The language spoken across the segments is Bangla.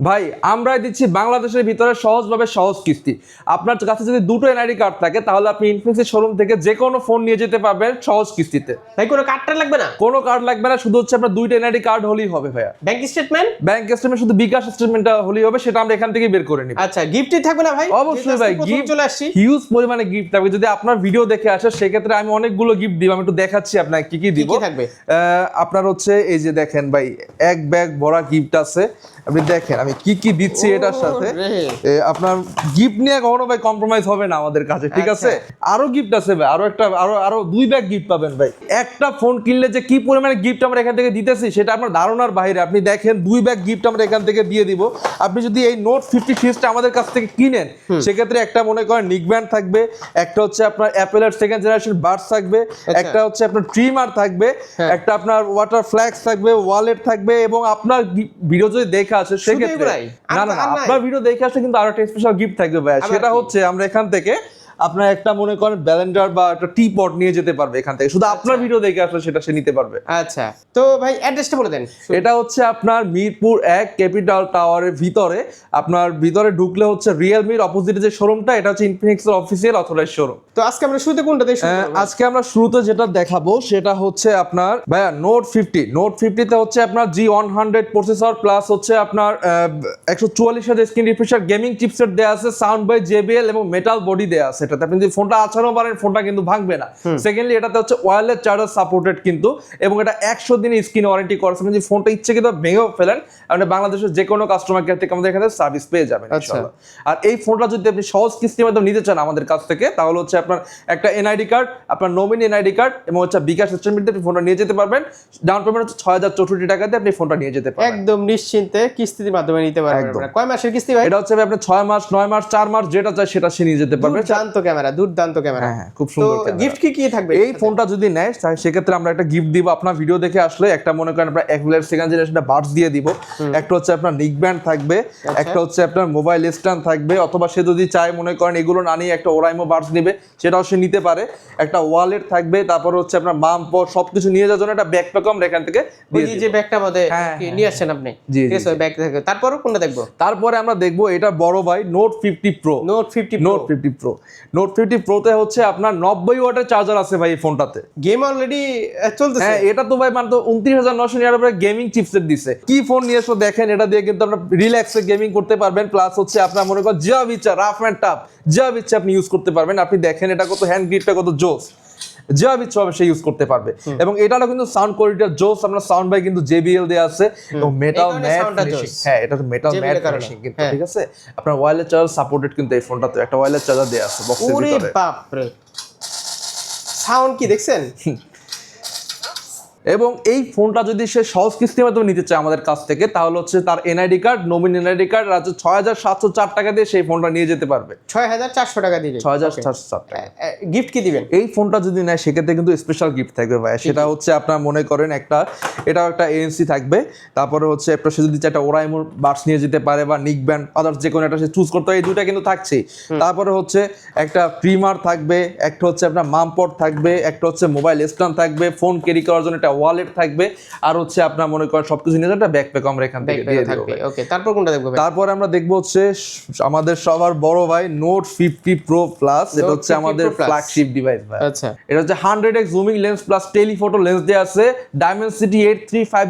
ভাই আমরাই দিচ্ছি বাংলাদেশের ভিতরে সহজভাবে সহজ কিস্তি। আপনার কাছে যদি দুটো এনআইডি কার্ড থাকে তাহলে আপনি ইনফিনিক্সের শোরুম থেকে যে কোনো ফোন নিয়ে যেতে পারবেন সহজ কিস্তিতে। ভাই কোনো কার্ডটা লাগবে না? কোনো কার্ড লাগবে না শুধু হচ্ছে আপনার দুইটা এনআইডি কার্ড হলেই হবে ভাইয়া। ব্যাংক স্টেটমেন্ট ব্যাংক স্টেটমেন্ট শুধু বিকাশ স্টেটমেন্টটা হলেই হবে সেটা আমরা এখান থেকেই বের করে নিব। আচ্ছা গিফটই থাকবে না ভাই? অবশ্যই ভাই গিফট চলে আসছি। হিউজ পরিমাণে গিফট থাকবে। যদি আপনার ভিডিও দেখে আসে সেক্ষেত্রে আমি অনেকগুলো গিফট দিব আমি একটু দেখাচ্ছি আপনাকে কি কি দিব কি থাকবে? আপনার হচ্ছে এই যে দেখেন ভাই এক ব্যাগ ভরা গিফট আছে। আপনি দেখেন আমি কি কি দিচ্ছি এটার সাথে। আপনার গিফট নিয়ে কখনো ভাই কম্প্রোমাইজ হবে না আমাদের কাছে ঠিক আছে? আরও গিফট আছে ভাই আরও একটা আরও আরও দুই ব্যাগ গিফট পাবেন ভাই। একটা ফোন কিনলে যে কি পরিমাণে গিফট আমরা এখান থেকে দিতেছি সেটা আপনার ধারণার বাইরে। আপনি দেখেন দুই ব্যাগ গিফট আমরা এখান থেকে দিয়ে দিব। আপনি যদি এই নোট ফিফটি সিরিজটা আমাদের কাছ থেকে কিনেন সেক্ষেত্রে একটা মনে করেন নিক ব্যান্ড থাকবে একটা হচ্ছে আপনার অ্যাপেলের সেকেন্ড জেনারেশন বার্স থাকবে একটা হচ্ছে আপনার ট্রিমার থাকবে একটা আপনার ওয়াটার ফ্ল্যাক্স থাকবে ওয়ালেট থাকবে এবং আপনার ভিডিও যদি দেখে আসে সেক্ষেত্রে না না? আপনার ভিডিও দেখে আসলে কিন্তু আরও একটা স্পেশাল গিফট থাকবে ভাই সেটা হচ্ছে আমরা এখান থেকে আপনার একটা মনে করেন ব্যালেন্ডার বা একটা টি পট নিয়ে যেতে পারবে এখান থেকে। শুধু আপনার ভিডিও দেখে আসলে সেটা সে নিতে পারবে। আচ্ছা। তো ভাই অ্যাড্রেসটা বলে দেন। এটা হচ্ছে আপনার মিরপুর এক ক্যাপিটাল টাওয়ারের ভিতরে। আপনার ভিতরে ঢুকলে হচ্ছে রিয়েলমির অপোজিটে যে শোরুমটা এটা হচ্ছে ইনফিনিক্সের অফিসিয়াল অথরাইজ শোরুম তো আজকে আমরা শুরুতে কোনটা শুরু করব? আজকে আমরা শুরুতে যেটা দেখাবো সেটা হচ্ছে আপনার ভাইয়া নোট ফিফটি নোট ফিফটিতে হচ্ছে আপনার G one hundred processor plus হচ্ছে আপনার একশো চুয়াল্লিশ হাজার স্ক্রিন রিফ্রেশার গেমিং চিপসেট দেওয়া আছে সাউন্ড বাই জেবিএল এবং মেটাল বডি দেওয়া আছে। এটাতে আপনি যদি ফোনটা আছাড়াও পারেন ফোনটা কিন্তু ভাঙবে না। সেকেন্ডলি এটাতে হচ্ছে ওয়্যারলেস চার্জার সাপোর্টেড কিন্তু এবং এটা একশো দিনের স্ক্রিন ওয়ারেন্টি করেছে আপনি যদি ফোনটা ইচ্ছে কিন্তু ভেঙেও ফেলেন আপনি বাংলাদেশের যে কোনো কাস্টমার কেয়ার থেকে আমাদের এখানে সার্ভিস পেয়ে যাবেন আচ্ছা। আর এই ফোনটা যদি আপনি সহজ কিস্তির মাধ্যমে নিতে চান আমাদের কাছ থেকে তাহলে হচ্ছে আপনার একটা এনআইডি কার্ড আপনার নমিনি এনআইডি কার্ড এবং হচ্ছে বিকাশ সিস্টেমে আপনি ফোনটা নিয়ে যেতে পারবেন। ডাউন পেমেন্ট হচ্ছে ছয় হাজার চৌষট্টি টাকাতে আপনি ফোনটা নিয়ে যেতে পারবেন। একদম নিশ্চিন্তে কিস্তির মাধ্যমে নিতে পারবেন। আপনারা। কয় মাসের কিস্তি ভাই? এটা হচ্ছে আপনি ছয় মাস নয় মাস চার মাস যেটা চাই সেটা সে নিয়ে যেতে পারবে। দুর্দান্ত ক্যামেরা দুর্দান্ত ক্যামেরা। হ্যাঁ, হ্যাঁ, খুব সুন্দর গিফট কি কি থাকবে? এই ফোনটা যদি নেয় তাহলে সেক্ষেত্রে আমরা একটা গিফট দিব আপনার ভিডিও দেখে আসলে একটা মনে করেন আপনার অ্যাকুলের সেকেন্ড জেনারেশনটা বাডস দিয়ে দিব। একটা হচ্ছে আপনার নিক ব্যান্ড থাকবে একটা হচ্ছে আপনার মোবাইল স্ট্যান্ড থাকবে অথবা সে যদি চায় মনে করেন এগুলো না নিয়ে একটা ওরাইমো বাডস নিবে সেটাও সে নিতে পারে। একটা ওয়ালেট থাকবে তারপর হচ্ছে আপনার মাম পর সবকিছু নিয়ে যাওয়ার জন্য একটা ব্যাকপ্যাকও আমরা এখান থেকে দিয়ে যে- ব্যাগটা মধ্যে হ্যাঁ, হ্যাঁ, নিয়ে আসছেন আপনি? জি, ব্যাগ থেকে তারপরও কোনটা দেখব? তারপরে আমরা দেখব এটা বড় ভাই note fifty pro note fifty note fifty pro note fifty প্রোতে হচ্ছে আপনার নব্বই ওয়াটের চার্জার আছে ভাই এই ফোনটাতে গেম অলরেডি চলতেছে। হ্যাঁ এটা তো ভাই মানে তো উনত্রিশ হাজার নশো নিরানব্বই গেমিং চিপসেট দিছে। কি ফোন নিয়ে এসো দেখেন এটা দিয়ে কিন্তু আপনার রিল্যাক্সে গেমিং করতে পারবেন। প্লাস হচ্ছে আপনার মনে করেন যা ইচ্ছা রাফ অ্যান্ড টাফ যা ইচ্ছা আপনি ইউজ করতে পারবেন। আপনি দেখেন এটা কত হ্যান্ড গ্রিপটা কত জোস। যা ইচ্ছা হবে সে ইউজ করতে পারবে। এবং এটারও কিন্তু সাউন্ড কোয়ালিটির জোস আমরা সাউন্ড বাই কিন্তু জেবিএল দেওয়া আছে এবং মেটাল ম্যাট। হ্যাঁ এটা তো মেটাল ম্যাট ফিনিশিং কিন্তু হ্যাঁ। ঠিক আছে? আপনার ওয়্যারলেস চার্জার সাপোর্টেড কিন্তু এই ফোনটাতে একটা ওয়্যারলেস চার্জার দেওয়া আছে বক্সের ওরে ভিতরে। বাপ রে সাউন্ড কি দেখছেন? এবং এই ফোনটা যদি সে সহজ কিস্তির মাধ্যমে নিতে চায় আমাদের কাছ থেকে তাহলে হচ্ছে তার NID card nominee NID card আর হচ্ছে ছয় হাজার সাতশো চার টাকা দিয়ে সেই ফোনটা নিয়ে যেতে পারবে। ছয় হাজার চারশো টাকা দিয়ে ছয় হাজার সাতশো চার টাকা। গিফট কি দিবেন? এই ফোনটা যদি নেয় সেক্ষেত্রে কিন্তু স্পেশাল গিফট থাকবে ভাই সেটা হচ্ছে আপনার মনে করেন একটা এটাও একটা এএনসি থাকবে। তারপরে হচ্ছে একটা সে যদি চায় একটা ওরাইমোর বাস নিয়ে যেতে পারে বা নিক ব্যান্ড আদার্স যে কোনো একটা সে চুজ করতে হয় এই দুইটা কিন্তু থাকছেই। তারপরে হচ্ছে একটা প্রিমার থাকবে একটা হচ্ছে আপনার মামপট থাকবে একটা হচ্ছে মোবাইল স্ট্যান্ড থাকবে ফোন ক্যারি করার জন্য একটা ওয়ালেট থাকবে আর হচ্ছে আপনার মনে করেন সবকিছু নিয়ে একটা ব্যাকপ্যাক আমরা এখান থেকে দিয়ে দিব ওকে তারপর কোনটা দেখব? তারপরে আমরা দেখব হচ্ছে আমাদের সবার বড় ভাই নোট ফিফটি প্রো প্লাস এটা হচ্ছে আমাদের ফ্ল্যাগশিপ ডিভাইস ভাই। আচ্ছা। এটা হচ্ছে hundred X zooming lens plus telephoto lens দেওয়া আছে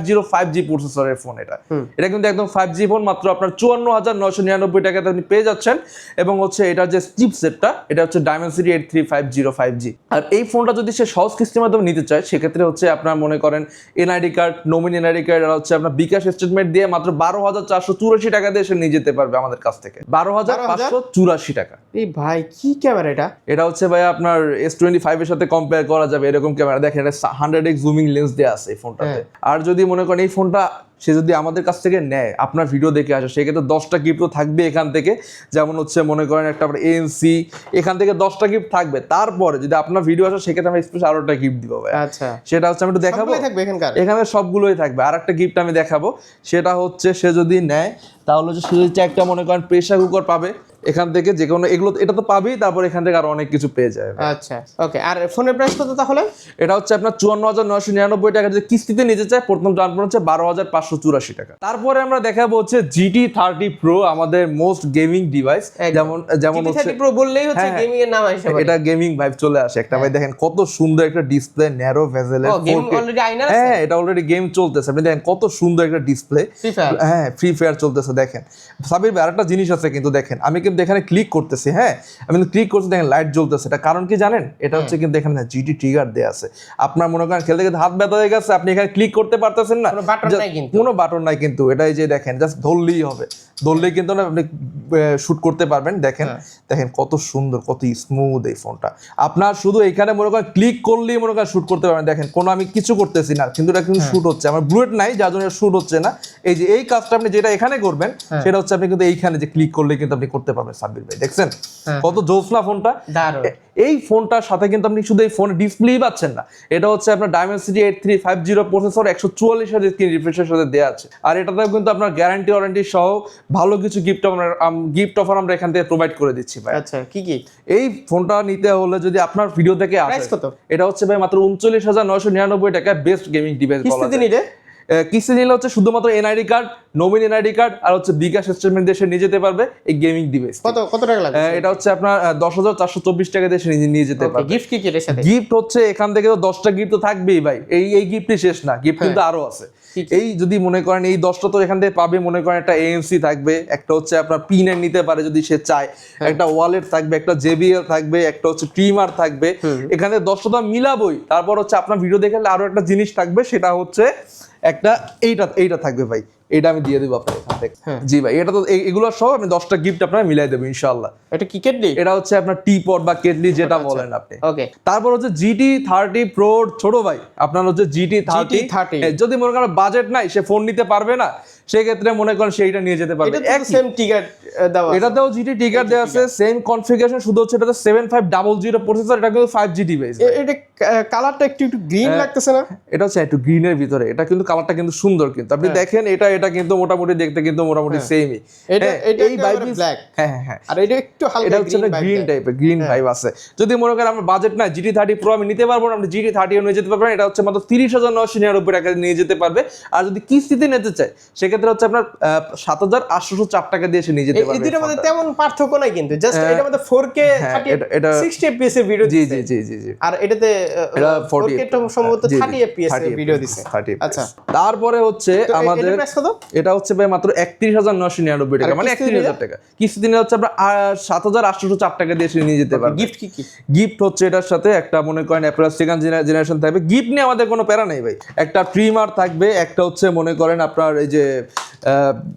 জিরো ফাইভ জি প্রসেসরের ফোন এটা। এটা কিন্তু একদম ফাইভ জি ফোন মাত্র আপনার চুয়ান্ন হাজার নশো নিরানব্বই টাকাতে আপনি পেয়ে যাচ্ছেন এবং হচ্ছে এটা যে চিপ সেটটা এটা হচ্ছে Dimensity eight three five zero five G আর এই ফোনটা যদি সে সহজ কিস্তির মাধ্যমে নিতে চায় সেক্ষেত্রে হচ্ছে আপনার মনে করেন NID card nominee NID card আর হচ্ছে আপনার বিকাশ স্টেটমেন্ট দিয়ে মাত্র বারো হাজার চারশো চুরাশি টাকা দিয়ে সে নিয়ে যেতে পারবে আমাদের কাছ থেকে। বারো হাজার পাঁচশো চুরাশি টাকা। এই ভাই কি ক্যামেরা এটা? এটা হচ্ছে ভাই আপনার এস টোয়েন্টি ফাইভ এর সাথে কম্পেয়ার করা যাবে এরকম ক্যামেরা দেখেন এটা হান্ড্রেড এক্স জুমিং লেন্স দেওয়া আছে এই ফোনটাতে আর যদি মনে করেন এই ফোনটা সে যদি আমাদের কাছ থেকে নেয় আপনার ভিডিও দেখে আসে সেক্ষেত্রে দশটা গিফট তো থাকবে এখান থেকে। যেমন হচ্ছে মনে করেন একটা আপনার এএনসি এখান থেকে দশটা গিফট থাকবে। তারপরে যদি আপনার ভিডিও আসে সেক্ষেত্রে আমি স্পেশাল আরও একটা গিফট দিব ভাই আচ্ছা। সেটা হচ্ছে আমি একটু দেখাবো। থাকবে এখানকার? এখানে সবগুলোই থাকবে। আর একটা গিফট আমি দেখাবো। সেটা হচ্ছে সে যদি নেয় তাহলে হচ্ছে সে যদি একটা মনে করেন প্রেশার কুকার পাবে এখান থেকে যে কোনো এগুলো এটা তো পাবেই তারপর এখান থেকে আরও অনেক কিছু পেয়ে যাবে। আচ্ছা ওকে আর ফোনের প্রাইস কত তাহলে? এটা হচ্ছে আপনার চুয়ান্ন হাজার নয়শো নিরানব্বই টাকা যদি কিস্তিতে নিতে চায় প্রথম ডাউন পেমেন্ট হচ্ছে বারো হাজার পাঁচশো চুরাশি টাকা। তারপরে আমরা দেখাবো হচ্ছে জিটি থার্টি প্রো আমাদের মোস্ট গেমিং ডিভাইস। যেমন যেমন হচ্ছে প্রো বললেই হচ্ছে হ্যাঁ, গেমিং এর নাম আসে এটা গেমিং ভাইব চলে আসে। একটা ভাই দেখেন কত সুন্দর একটা ডিসপ্লে ন্যারো গেমিং আছে? হ্যাঁ এটা অলরেডি গেম চলতেছে। আপনি দেখেন কত সুন্দর একটা ডিসপ্লে ফ্রি ফায়ার হ্যাঁ ফ্রি ফায়ার চলতেছে। দেখেন সাবির ভাই আরেকটা জিনিস আছে কিন্তু দেখেন আমি কিন্তু এখানে ক্লিক করতেছি হ্যাঁ? আমি কিন্তু ক্লিক করছি দেখেন লাইট জ্বলতেছে। এটা কারণ কি জানেন? এটা হচ্ছে কিন্তু এখানে জিটি ট্রিগার দেয়া আছে। আপনার মনে করেন খেলতে খেলতে হাত ব্যথা হয়ে গেছে আপনি এখানে ক্লিক করতে পারতেছেন না। কোনো বাটন নাই কিন্তু। কোনো বাটন নাই কিন্তু। এটা এই যে দেখেন জাস্ট ধরলেই হবে। ধরলেই কিন্তু না আপনি শুট করতে পারবেন। দেখেন হ্যাঁ। দেখেন কত সুন্দর কত স্মুথ এই ফোনটা আপনার শুধু এখানে মনে করেন ক্লিক করলেই মনে করেন শুট করতে পারবেন। দেখেন কোনো আমি কিছু করতেছি না কিন্তু এটা কিন্তু হ্যাঁ। শুট হচ্ছে। আমার ব্লুয়েট নাই যার জন্য শুট হচ্ছে না। এই যে এই কাজটা আপনি যেটা এখানে করবেন হ্যাঁ। সেটা হচ্ছে আপনি কিন্তু এইখানে যে ক্লিক করলে কিন্তু আপনি করতে পারবেন সাব্বির ভাই। দেখছেন? হ্যাঁ। কত জোসনা ফোনটা। এই ফোনটার সাথে কিন্তু আপনি শুধু এই ফোনে ডিসপ্লেই পাচ্ছেন না। এটা হচ্ছে আপনার Dimensity eight three five zero processor একশো চুয়াল্লিশ হাজার স্ক্রিন রিফ্রেশের সাথে দেওয়া আছে। আর এটাতেও কিন্তু আপনার গ্যারান্টি ওয়ারেন্টি সহ ভালো কিছু গিফট আমরা গিফট অফার আমরা এখান থেকে প্রোভাইড করে দিচ্ছি ভাই। আচ্ছা কি কি? এই ফোনটা নিতে হলে যদি আপনার ভিডিও থেকে আসে এটা হচ্ছে ভাই মাত্র উনচল্লিশ হাজার নয়শো নিরানব্বই টাকা বেস্ট গেমিং ডিভাইস বলা যায়। কিস্তি নিলে হচ্ছে শুধুমাত্র এনআইডি কার্ড নবীন এনআইডি কার্ড আর হচ্ছে বিকাশ স্টেটমেন্ট দেশে নিয়ে যেতে পারবে এই গেমিং ডিভাইস কত কত টাকা লাগবে এটা হচ্ছে আপনার দশ হাজার চারশো চব্বিশ টাকা দেশে নিয়ে যেতে পারবে। গিফট কি কি এর সাথে গিফট হচ্ছে এখান থেকে তো দশটা গিফট তো থাকবেই ভাই। এই এই গিফটই শেষ না গিফট কিন্তু আরও আছে? এই যদি মনে করেন এই দশটা তো এখান থেকে পাবে মনে করেন একটা এএমসি থাকবে একটা হচ্ছে আপনার পিন নিতে পারে যদি সে চায় একটা ওয়ালেট থাকবে একটা জেবিএল থাকবে একটা হচ্ছে ট্রিমার থাকবে এখানে দশটা তো মিলাবই। তারপর হচ্ছে আপনার ভিডিও দেখে আরও একটা জিনিস থাকবে সেটা হচ্ছে একটা এইটা এইটা থাকবে ভাই। এটা আমি দিয়ে দেবো আপনার এখান থেকে হ্যাঁ। জি ভাই এটা তো এগুলো সব আমি দশটা গিফট আপনার মিলাই দেবো ইনশাল্লাহ এটা কি কেটলি? এটা হচ্ছে আপনার টি পট বা কেটলি যেটা বলেন আপনি। ওকে তারপর হচ্ছে জিটি থার্টি প্রো ছোট ভাই আপনার হচ্ছে জিটি থার্টি 30 যদি মনে করেন বাজেট নাই সে ফোন নিতে পারবে না। সেক্ষেত্রে মনে করেন সেইটা নিয়ে যেতে পারবে। সেম টিকার দেওয়া। এটাতেও জিটি টিকার দেওয়া আছে সেম কনফিগারেশন শুধু হচ্ছে এটাতে seven five double zero processor এটা কিন্তু ফাইভ জি ডিভাইস এটা কালারটা একটু একটু গ্রিন হ্যাঁ। লাগতেছে না? এটা হচ্ছে একটু গ্রিনের ভিতরে এটা কিন্তু কালারটা কিন্তু সুন্দর কিন্তু। আপনি দেখেন এটা এটা কিন্তু মোটামুটি দেখতে কিন্তু মোটামুটি সেমই এটা- এটা এই black। হ্যাঁ হ্যাঁ হ্যাঁ। আর এটা একটু হালকা এটা হচ্ছে গ্রিন টাইপের গ্রিন ভাইব আছে। যদি মনে করেন আমার বাজেট না জিটি থার্টি প্রো আমি নিতে পারব না আপনি জিটি থার্টি নিয়ে যেতে পারবেন এটা হচ্ছে মাত্র তিরিশ হাজার নশো নিরানব্বই টাকা নিয়ে যেতে পারবে। আর যদি কিস্তিতে নিতে চাই সেক্ষেত্রে হচ্ছে আপনার সাত হাজার আটশোশো চার টাকা দিয়ে সে নিয়ে যেতে পারবে দুটোর মধ্যে তেমন পার্থক্য নাই কিন্তু জাস্ট এটার মধ্যে 4K হ্যাঁ, 30 এটা- 60 fps এর video G G G G G. আর এটাতে এটা 40 40 টা সম্ভবত 30 fps এর ভিডিও দিচ্ছে আচ্ছা। তারপরে হচ্ছে আমাদের এটা হচ্ছে ভাই মাত্র একত্রিশ হাজার নশো নিরানব্বই টাকা। মানে একত্রিশ হাজার টাকা। কিস্তি দিনে হচ্ছে আপনার সাত হাজার আটশোশো চার টাকা দিয়ে সে নিয়ে যেতে পারবে। গিফট কি কি গিফট হচ্ছে এটার সাথে একটা মনে করেন সেকেন্ড জেনারেশন থাকবে। গিফট নিয়ে আমাদের কোনো প্যারা নেই ভাই। একটা ট্রিমার থাকবে একটা হচ্ছে মনে করেন আপনার এই যে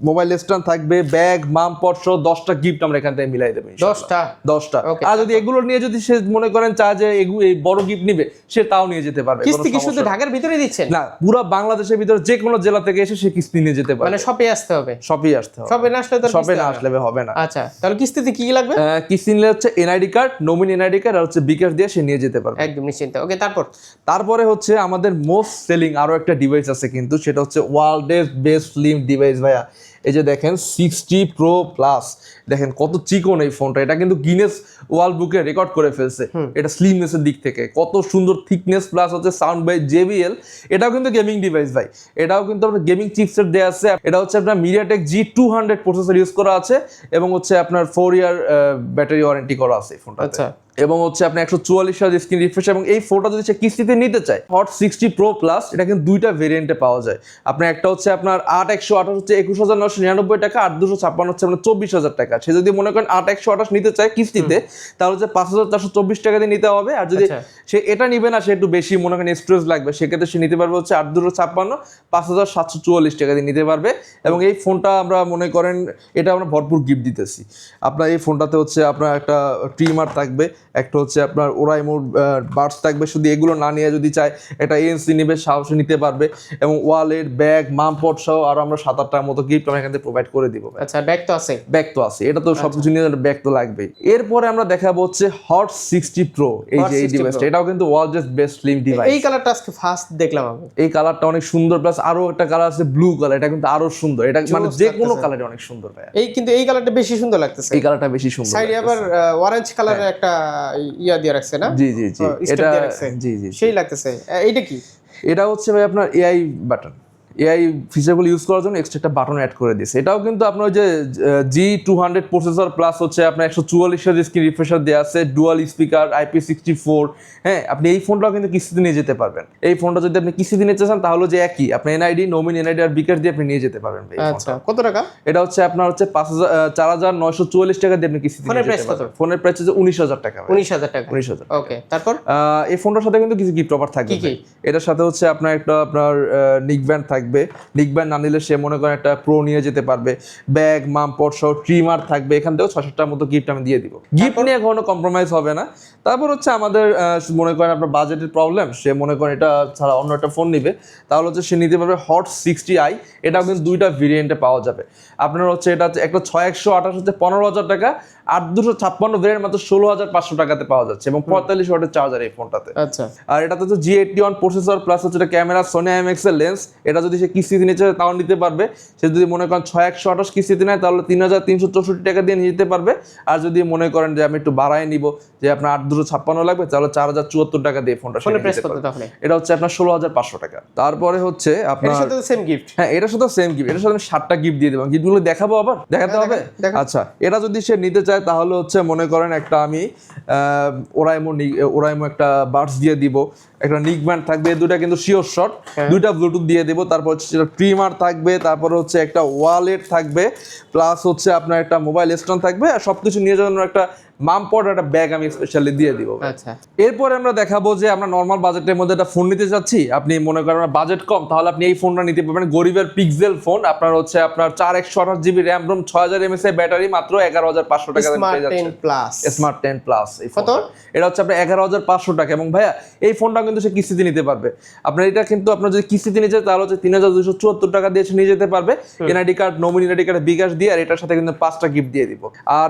মোবাইল স্ট্যান্ড থাকবে ব্যাগ মাম পট সহ দশটা গিফট আমরা এখান থেকে মিলাই দেবো। 10টা দশটা? আর যদি এগুলো নিয়ে যদি সে মনে করেন চায় যে এই বড় গিফট নিবে সে তাও নিয়ে যেতে পারবে কিস্তি কি শুধু ঢাকার ভিতরে দিচ্ছেন না পুরো বাংলাদেশের ভিতরে যে কোনো জেলা থেকে এসে সে কিস্তি নিয়ে যেতে পারবে। মানে শপে আসতে হবে? শপে আসতে হবে। শপে না আসলে তো শপে না আসলে হবে না। আচ্ছা তাহলে কিস্তিতে কি কি লাগবে? কিস্তি নিলে হচ্ছে NID card nominee NID card আর হচ্ছে বিকাশ দিয়ে সে নিয়ে যেতে পারবে। একদম নিশ্চিন্ত। ওকে তারপর? তারপরে হচ্ছে আমাদের মোস্ট সেলিং আরও একটা ডিভাইস আছে কিন্তু সেটা হচ্ছে ওয়ার্ল্ডের বেস্ট স্লিম ডিভাইস ভাইয়া। এই যে দেখেন সিক্সটি প্রো প্লাস দেখেন কত চিকন এই ফোনটা। এটা কিন্তু গিনেস ওয়ার্ল্ড বুকে রেকর্ড করে ফেলছে। এটা স্লিমনেসের দিক থেকে। কত সুন্দর থিকনেস প্লাস হচ্ছে সাউন্ড বাই জেবিএল এটাও কিন্তু গেমিং ডিভাইস ভাই। এটাও কিন্তু আপনার গেমিং চিপসেট দেওয়া আছে। এটা হচ্ছে আপনার MediaTek G two hundred processor use করা আছে এবং হচ্ছে আপনার ফোর ইয়ার ব্যাটারি ওয়ারেন্টি করা আছে এই ফোনটা আচ্ছা। এবং হচ্ছে আপনি একশো চুয়াল্লিশ হাজার স্ক্রিন রিফ্রেশ এবং এই ফোনটা যদি সে কিস্তিতে নিতে চায় হট সিক্সটি প্রো প্লাস এটা কিন্তু দুইটা ভেরিয়েন্টে পাওয়া যায়। আপনার একটা হচ্ছে আপনার আট একশো আঠাশ হচ্ছে একুশ হাজার নশো নিরানব্বই টাকা আট দুশো ছাপ্পান্ন হচ্ছে আপনার চব্বিশ হাজার টাকা। সে যদি মনে করেন আট একশো আঠাশ নিতে চায় কিস্তিতে তাহলে হচ্ছে পাঁচ হাজার চারশো চব্বিশ টাকা দিয়ে নিতে হবে। আর যদি আচ্ছা। সে এটা নিবে না সে একটু বেশি মনে করেন স্টোরেজ লাগবে। সেক্ষেত্রে সে নিতে পারবে হচ্ছে আট দুশো ছাপ্পান্ন পাঁচ হাজার সাতশো চুয়াল্লিশ টাকা দিয়ে নিতে পারবে। এবং এই ফোনটা আমরা মনে করেন এটা আমরা ভরপুর গিফট দিতেছি। আপনার এই ফোনটাতে হচ্ছে আপনার একটা ট্রিমার থাকবে একটা হচ্ছে আপনার ওরাইমোর বার্ডস থাকবে। শুধু এগুলো না নিয়ে যদি চায় একটা এএনসি নিবে সাহসে নিতে পারবে। এবং ওয়ালেট ব্যাগ মামপট সহ আরও আমরা সাত আটটার মতো গিফট আমরা এখান থেকে প্রোভাইড করে দিব। আচ্ছা ব্যাগ তো আছে। ব্যাগ তো আছে। এটা তো সবকিছু নিয়ে ব্যাগ তো লাগবেই। এরপরে আমরা দেখাবো হচ্ছে হট সিক্সটি প্রো এই যে এই ডিভাইসটা এটাও কিন্তু ওয়ার্ল্ডস বেস্ট স্লিম ডিভাইস এই কালারটা আজকে ফার্স্ট দেখলাম আমি। এই কালারটা অনেক সুন্দর প্লাস আরও একটা কালার আছে ব্লু কালার এটা কিন্তু আরও সুন্দর। এটা মানে যে কোনো। কালারে অনেক সুন্দর ভাই এই কিন্তু এই কালারটা বেশি সুন্দর লাগতেছে। এই কালারটা বেশি সুন্দর সাইডে আবার অরেঞ্জ কালারের একটা ইয়া দিয়ে রাখছে না? জি জি জি। এটা জি জি সেই লাগতেছে। এইটা কি? এটা হচ্ছে ভাই আপনার এআই বাটন এআই ফিচারগুলো ইউজ করার জন্য এক্সট্রা একটা বাটন অ্যাড করে দিয়েছে। এটাও কিন্তু আপনার যে G two hundred processor plus হচ্ছে আপনার একশো চুয়াল্লিশ স্ক্রিন রিফ্রেশার দেওয়া আছে dual speaker IP sixty four হ্যাঁ আপনি এই ফোনটাও কিন্তু কিস্তিতে নিয়ে যেতে পারবেন। এই ফোনটা যদি আপনি কিস্তিতে নিতে চান তাহলে যে একই আপনি এনআইডি নমিন এনআইডি আর বিকাশ দিয়ে আপনি নিয়ে যেতে পারবেন আচ্ছা কত টাকা? এটা হচ্ছে আপনার হচ্ছে পাঁচ হাজার চার হাজার নয়শো চুয়াল্লিশ টাকা দিয়ে আপনি কিস্তিতে ফোনের যেতে কত? ফোনের প্রাইস হচ্ছে উনিশ হাজার টাকা উনিশ হাজার টাকা। উনিশ হাজার ওকে তারপর? এই ফোনটার সাথে কিন্তু কিছু গিফট অফার থাকবে কি কি? ভাই। এটার সাথে হচ্ছে আপনার একটা আপনার নিক ব্যান্ড থাকবে। নিক ব্যান্ড না নিলে সে মনে করেন একটা প্রো নিয়ে যেতে পারবে। ব্যাগ মাম পট সহ ট্রিমার থাকবে। এখান থেকেও ছয় সাতটার মতো গিফট আমি দিয়ে দিব। গিফট নিয়ে কোনো কম্প্রোমাইজ হবে না। তারপর হচ্ছে আমাদের মনে করেন আপনার বাজেটের প্রবলেম সে মনে করেন এটা ছাড়া অন্য একটা ফোন নিবে। তাহলে হচ্ছে সে নিতে পারবে হট সিক্সটি আই এটাও কিন্তু দুইটা ভেরিয়েন্টে পাওয়া যাবে। আপনার হচ্ছে এটা হচ্ছে একটা ছয় একশো আঠাশ হচ্ছে পনেরো হাজার টাকা আর দুশো ছাপ্পান্ন ভেরিয়েন্ট মাত্র ষোলো হাজার পাঁচশো টাকাতে পাওয়া যাচ্ছে এবং পঁয়তাল্লিশ ওয়াটের চার্জার এই ফোনটাতে। আচ্ছা। আর এটাতে হচ্ছে G eighty one processor plus হচ্ছে এটা ক্যামেরা সোনি এমএক্স এর লেন্স এটা যদি সে কিস্তিতে নিতে চায় তাও নিতে পারবে। সে যদি মনে করেন ছয় একশো আঠাশ কিস্তিতে নেয় তাহলে তিন হাজার তিনশো চৌষট্টি টাকা দিয়ে নিয়ে যেতে পারবে। আর যদি মনে করেন যে আমি একটু বাড়ায় নিব যে আপনার আট দুশো ছাপ্পান্ন লাগবে তাহলে চার হাজার চুয়াত্তর টাকা দিয়ে ফোনটা এটা হচ্ছে আপনার ষোলো হাজার পাঁচশো টাকা। তারপরে হচ্ছে আপনার সাথে সেম গিফট হ্যাঁ এটার সাথে সেম গিফট এটার সাথে আমি সাতটা গিফট দিয়ে দেবো। গিফটগুলো দেখাবো আবার? দেখাতে হ্যাঁ, হবে। আচ্ছা এটা যদি সে নিতে চায় তাহলে হচ্ছে মনে করেন একটা আমি ওরাইমো ওরাইমো একটা বার্ডস দিয়ে দিব। একটা নিক ব্যান্ড থাকবে দুটা কিন্তু শিওর শট। দুটা দুইটা ব্লুটুথ দিয়ে দেবো তারপর হচ্ছে সেটা ট্রিমার থাকবে তারপর হচ্ছে একটা ওয়ালেট থাকবে প্লাস হচ্ছে আপনার একটা মোবাইল স্ট্যান্ড থাকবে আর সব কিছু নিয়ে যাওয়ার জন্য একটা মামপট একটা ব্যাগ আমি স্পেশালি দিয়ে দিব। আচ্ছা। এরপরে আমরা দেখাবো যে আমরা নর্মাল বাজেটের মধ্যে একটা ফোন নিতে চাচ্ছি আপনি মনে করেন আমার বাজেট কম তাহলে আপনি এই ফোনটা নিতে পারবেন। গরিবের পিক্সেল ফোন আপনার হচ্ছে আপনার চার একশো আঠাশ জিবি র্যাম রোম ছয় হাজার এমএস ব্যাটারি মাত্র এগারো হাজার পাঁচশো টাকা স্মার্ট পেয়ে যাচ্ছে। প্লাস স্মার্ট টেন প্লাস এই? ফোনটা এটা হচ্ছে আপনার এগারো হাজার পাঁচশো টাকা। এবং ভাইয়া এই ফোনটা কিন্তু সে কিস্তিতে নিতে পারবে। আপনার এটা কিন্তু আপনার যদি কিস্তিতে নিতে চায় তাহলে হচ্ছে তিন হাজার দুশো চুয়াত্তর টাকা দিয়ে নিয়ে যেতে পারবে। NID card nominee NID card bKash দিয়ে আর এটার সাথে কিন্তু পাঁচটা গিফট দিয়ে দিব। আর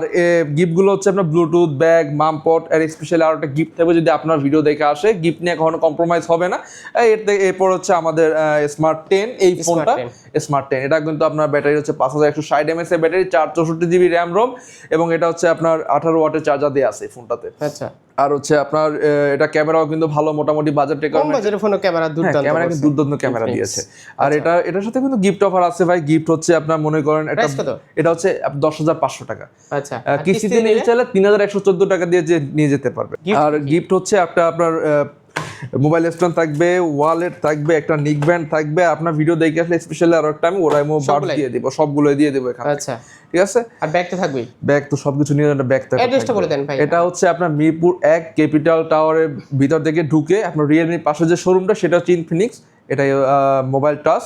গিফটগুলো হচ্ছে আপনার ব্লুটুথ ব্যাগ মামপট আর স্পেশালি আরও একটা গিফট থাকবে যদি আপনার ভিডিও দেখে আসে। গিফট নিয়ে কখনো কম্প্রোমাইজ হবে না। এর থেকে- এরপর হচ্ছে আমাদের স্মার্ট টেন এই ফোনটা স্মার্ট টেন এটা কিন্তু আপনার ব্যাটারি হচ্ছে পাঁচ হাজার একশো ষাট এমএস এর ব্যাটারি চার চৌষট্টি জিবি র্যাম রোম এবং এটা হচ্ছে আপনার আঠারো ওয়াটের চার্জার দেওয়া আছে ফোনটাতে আচ্ছা। আর হচ্ছে আপনার এটা ক্যামেরাও কিন্তু ভালো মোটামুটি বাজেট কম বাজেটের বাজারের ফোনের ক্যামেরা দুর্দান্ত ক্যামেরা কিন্তু দুর্দান্ত ক্যামেরা। দিয়েছে। আর এটা এটার সাথে কিন্তু গিফট অফার আছে ভাই। গিফট হচ্ছে আপনার মনে করেন এটা এটা হচ্ছে দশ হাজার পাঁচশো টাকা। আচ্ছা। কিস্তিতে নিয়ে চাইলে তিন হাজার একশো চোদ্দ টাকা দিয়ে যে নিয়ে যেতে পারবে। আর গিফট হচ্ছে একটা আপনার মোবাইল স্ট্যান্ড থাকবে ওয়ালেট থাকবে একটা নিক ব্যান্ড থাকবে আপনার ভিডিও দেখে আসলে স্পেশালি আরও একটা আমি ওরাই বার দিয়ে দিব সবগুলো দিয়ে দেবো এখানে আচ্ছা। ঠিক আছে? আর ব্যাগ তো থাকবেই ব্যাগ তো সবকিছু নিয়ে একটা ব্যাগ থাকবে। অ্যাড্রেসটা বলে দেন ভাই। এটা হচ্ছে আপনার মিরপুর এক ক্যাপিটাল টাওয়ারের ভিতর থেকে ঢুকে আপনার রিয়েলমির পাশে যে শোরুমটা সেটা হচ্ছে ইনফিনিক্স এটা মোবাইল টাচ